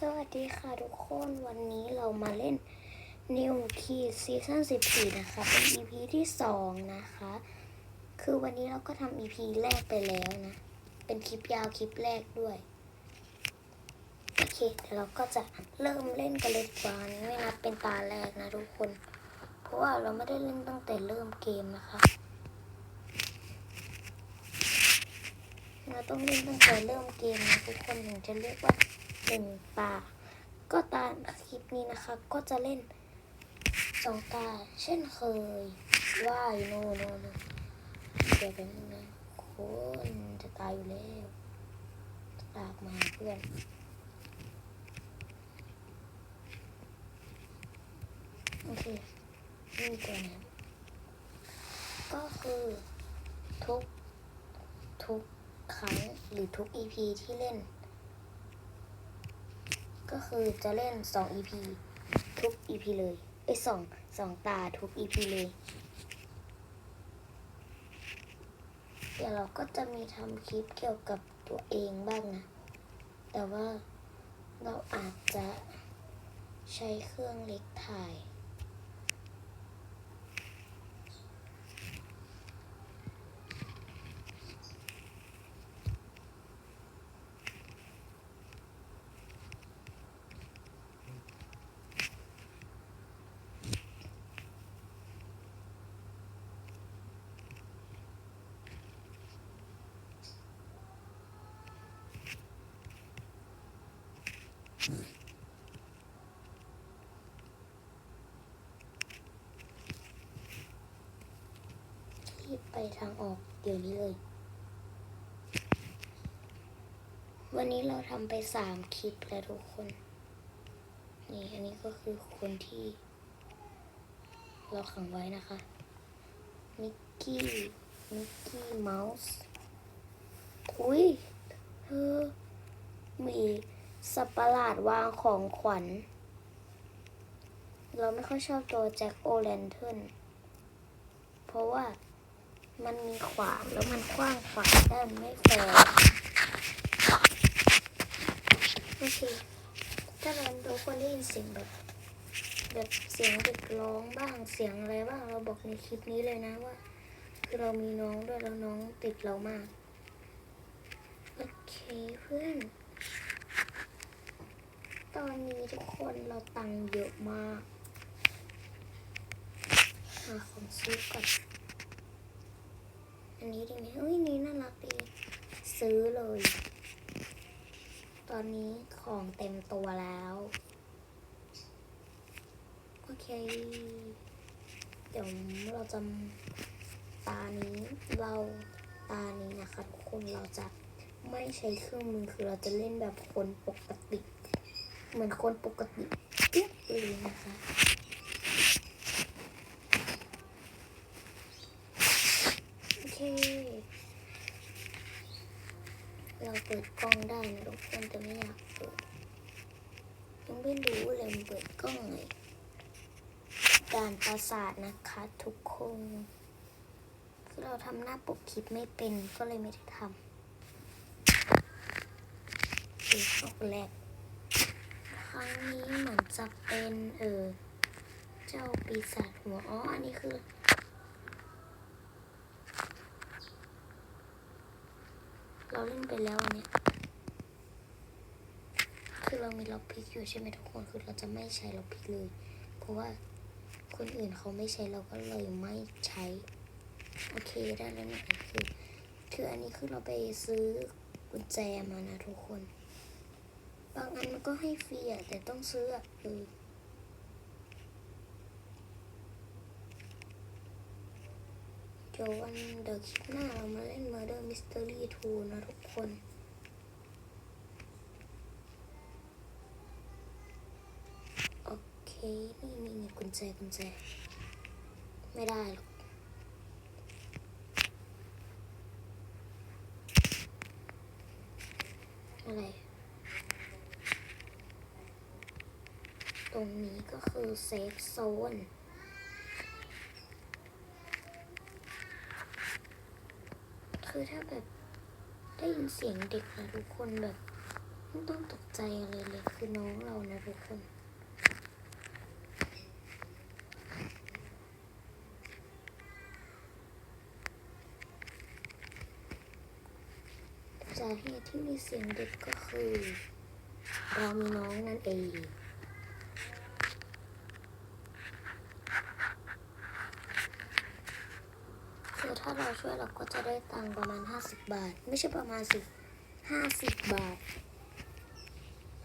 สวัสดีค่ะทุกคนวันนี้เรามาเล่น New Key Season 14 นะคะ เป็น EP ที่ 2 นะคะ คือวันนี้เราก็ทำ EP แรกไปแล้วนะ เป็นคลิปยาวคลิปแรกด้วย โอเคเดี๋ยวเราก็จะเริ่มเล่นกันเลยกว่านี้ไม่นับเป็นตาแรกนะทุกคน เพราะว่าเราไม่ได้เล่นตั้งแต่เริ่มเกมนะคะเราต้องเล่นตั้งแต่เริ่มเกมนะทุกคนถึงจะเรียกว่า หนึ่งตา ก็ตามคลิปนี้นะคะ ก็จะเล่นสองตา เช่นเคยว่ายโนโนโนเดี๋ยวเป็นนะคนจะตายอยู่แล้วตากมาเพื่อนโอเคนี่ตัวนั้ก็คือทุก ทุกครั้งหรือทุก EP ที่เล่น ก็คือจะเล่น 2 EP ทุก EP เลยไอ้สองสองตาทุก EP เลย เดี๋ยวเราก็จะมีทำคลิปเกี่ยวกับตัวเองบ้างนะ แต่ว่าเราอาจจะใช้เครื่องเล็กถ่าย รีบไปทางออกเดี๋ยวนี้เลย วันนี้เราทำไปสามคลิปแล้วทุกคน นี่อันนี้ก็คือคนที่ เราขังไว้นะคะมิกกี้มิกกี้เมาส์อุ้ยเธอมี สัตว์ประหลาดวางของขวัญ เราไม่ค่อยชอบตัวแจ็คโอแลนเทิร์นเพราะว่ามันมีขวานแล้วมันกว้างขวางได้มันไม่แฟร์โอเคถ้าเราทุกคนได้ยินเสียงแบบแบบเสียงเด็กร้องบ้างเสียงอะไรบ้างเราบอกในคลิปนี้เลยนะว่า คือเรามีน้องด้วยแล้วน้องติดเรามาก โอเคเพื่อน อนนี้ทุกคนเราตังค์เยอะมาก หาของซื้อก่อน อันนี้ดีไหมอุ้ยนี่น่ารักดี ซื้อเลย ตอนนี้ของเต็มตัวแล้ว โอเค เดี๋ยวเราจะตานี้เราตานี้นะคะ ทุกคนเราจะไม่ใช้เครื่องมือคือเราจะเล่นแบบคนปกติ เหมือนคนปกติปิ๊บเลยนะคะโอเค เราเปิดกล้องได้นะทุกคนแต่ไม่อยากเปิดยังไม่รู้เลยมันเปิดกล้องไงการประสาทนะคะทุกคนคือเราทำหน้าปกคลิปไม่เป็นก็เลยไม่ได้ทำคืออกแรก รั้งนี้เหมือนจะเป็นเออเจ้าปีศาจหัวอ๋ออันนี้คือเราเล่นไปแล้วอันเนี้ยคือเรามีล็อกพิกอยู่ใช่ไหมทุกคนคือเราจะไม่ใช้ล็อกพิกเลย เพราะว่าคนอื่นเขาไม่ใช้เราก็เลยไม่ใช้ โอเคได้แล้วเนี่ยคือคืออันนี้คือเราไปซื้อกุญแจมานะทุกคน บางอันมันก็ให้ฟรีอะแต่ต้องซื้ออะเออเดี๋ยววันเดี๋ยวคลิปหน้าเรามาเล่น Murder Mystery 2 นะทุกคนโอเคนี่นี่นี่กุญแจกุญแจ ไม่ได้หรอกอะไร ตรงนี้ก็คือเซฟโซนคือถ้าแบบได้ยินเสียงเด็กนะทุกคนแบบไม่ต้องตกใจอะไรเลยคือคือน้องเรานะทุกคนสาเหตุที่มีเสียงเด็กก็คือเรามีน้องนั่นเอง คือถ้า เราก็จะได้ตังประมาณ 50 บาท ไม่ใช่ประมาณสิ50บบาท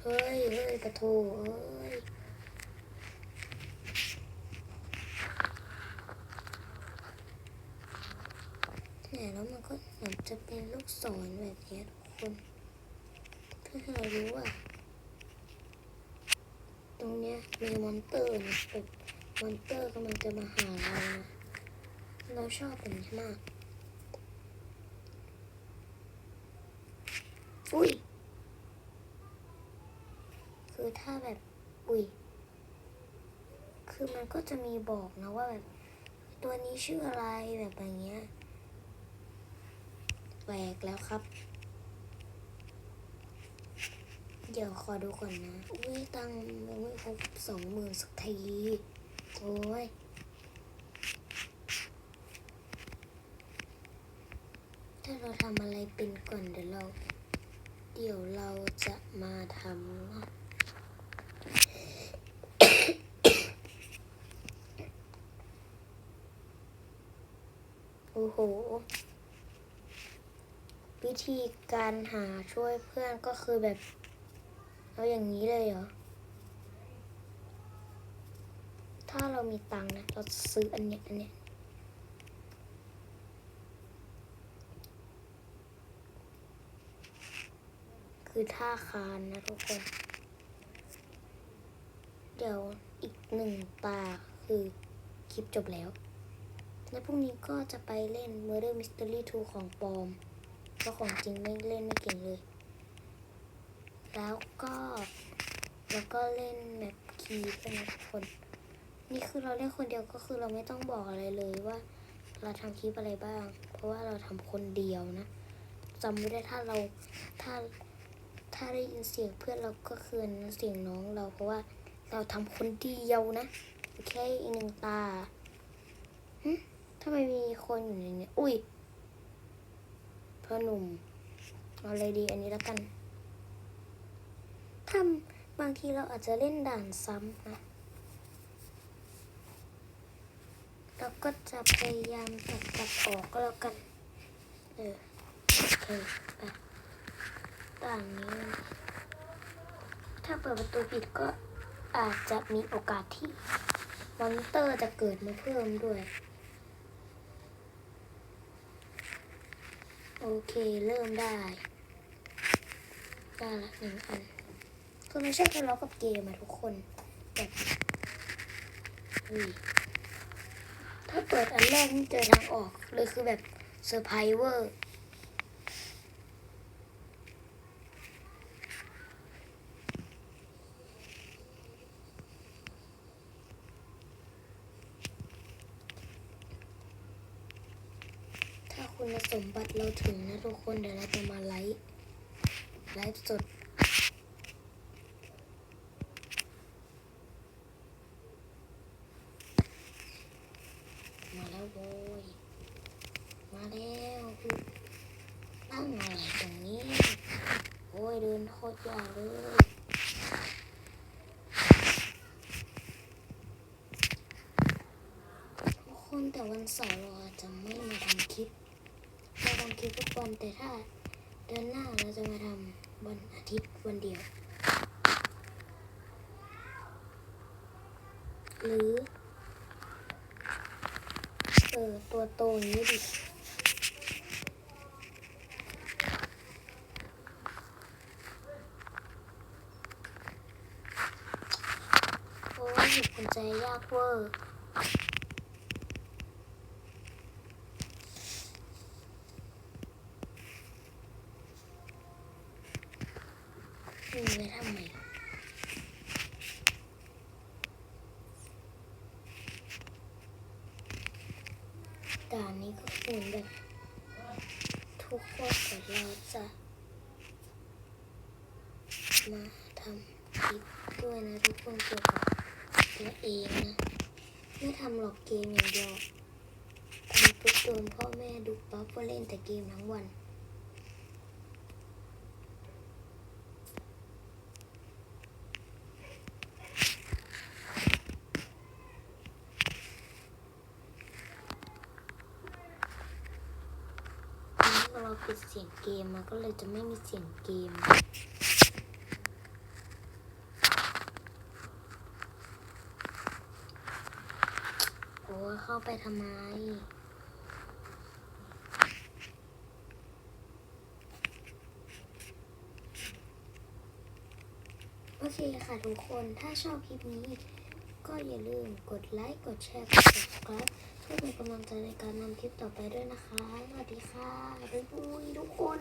เฮ้ยเฮ้ยกระโถเอ้ยเนี่ยแล้วมันก็เหมือนจะเป็นลูกศรแบบนี้ทุกคนเพื่อให้เรารู้ว่า ตรงเนี้ยมีมอนเตอร์นะแบบมอนเตอร์กำลังจะมาหาเรานะเราชอบแบบนี้มาก อุ้ย คือถ้าแบบ อุ้ย คือมันก็จะมีบอกนะว่าแบบ ตัวนี้ชื่ออะไรแบบอย่างเงี้ยแปลกแล้วครับ เดี๋ยวขอดูก่อนนะ อุ้ยตังยังไม่ครบสองหมื่นสักที โอ้ยถ้าเราทำอะไรเป็นก่อนเดี๋ยวเรา เดี๋ยวเราจะมาทำโอ้โห วิธีการหาช่วยเพื่อนก็คือแบบ เอาอย่างนี้เลยเหรอ ถ้าเรามีตังค์นะ เราซื้ออันเนี้ยอันเนี้ย คือท่าคานนะทุกคน เดี๋ยวอีกหนึ่งตาคือคลิปจบแล้ว และพรุ่งนี้ก็จะไปเล่น Murder Mystery 2 ของปลอม เพราะของจริงไม่เล่นไม่เก่งเลย แล้วก็แล้วก็เล่นแมปคีย์กันนทุกคน นี่คือเราเล่นคนเดียวก็คือเราไม่ต้องบอกอะไรเลยว่า เราทำคลิปอะไรบ้าง เพราะว่าเราทำคนเดียวนะจำไม่ได้ถ้าเราถ้า ถ้าได้ยินเสียงเพื่อนเราก็คือนั้นเสียงน้องเราเพราะว่าเราทำคนเดียวนะแค่อีกหนึ่งตาหึทำไมมีคนอยู่ในนี้อุ้ยพ่อหนุ่มเอาอะไรดีอันนี้แล้วกันทำบางทีเราอาจจะเล่นด่านซ้ำนะเราก็จะพยายามตัดตัดออกก็แล้วกัน เออโอเคไป ต่างนี้ ถ้าเปิดประตูปิดก็อาจจะมีโอกาสที่มอนเตอร์จะเกิดมาเพิ่มด้วย โอเคเริ่มได้ ได้ละหนึ่งอันคือไม่ใช่ทะเลาะกับเกมอะทุกคนแบบถ้าเปิดอันแรกนี่เจอทางออกเลยคือแบบเซอร์ไพรส์เวอร์ ถ้า คุณสมบัติเราถึงนะทุกคนเดี๋ยวเราจะมาไลฟ์ไลฟ์สดมาแล้วโว้ยมาแล้วคือตั้งอะไรตรงนี้ โอ้ยเดินโคตรยากเลยทุกคนแต่วันเสาร์เราอาจจะไม่มาทำคลิป คลิปทุกวันแต่ถ้าเดือนหน้าเราจะมาทำวันอาทิตย์วันเดียว หรือ เออ ตัวโตอย่างนี้ดิโอ้ยหยิบกุญแจยากเวอร์ มีไว้ทำไมด่านนี้ก็เหมือนแบบทุกคนแต่เราจะมาทำคลิปด้วยนะทุกคนเกี่ยวกับตัวเองนะ ไม่ทำหรอกเกมอย่างเดียวทำปุ๊บโดนพ่อแม่ดุปั๊บก็เล่นแต่เกมทั้งวัน ทีนี้พอเรา ปิดเสียงเกมมันก็เลยจะไม่มีเสียงเกม โอ้เข้าไปทำไมโอเคค่ะทุกคน ถ้าชอบคลิปนี้ ก็อย่าลืมกดไลค์ กดแชร์ กด subscribe เพื่อเป็นกำลังใจในการนำคลิปต่อไปด้วยนะคะ สวัสดีค่ะ บ๊ายบายทุกคน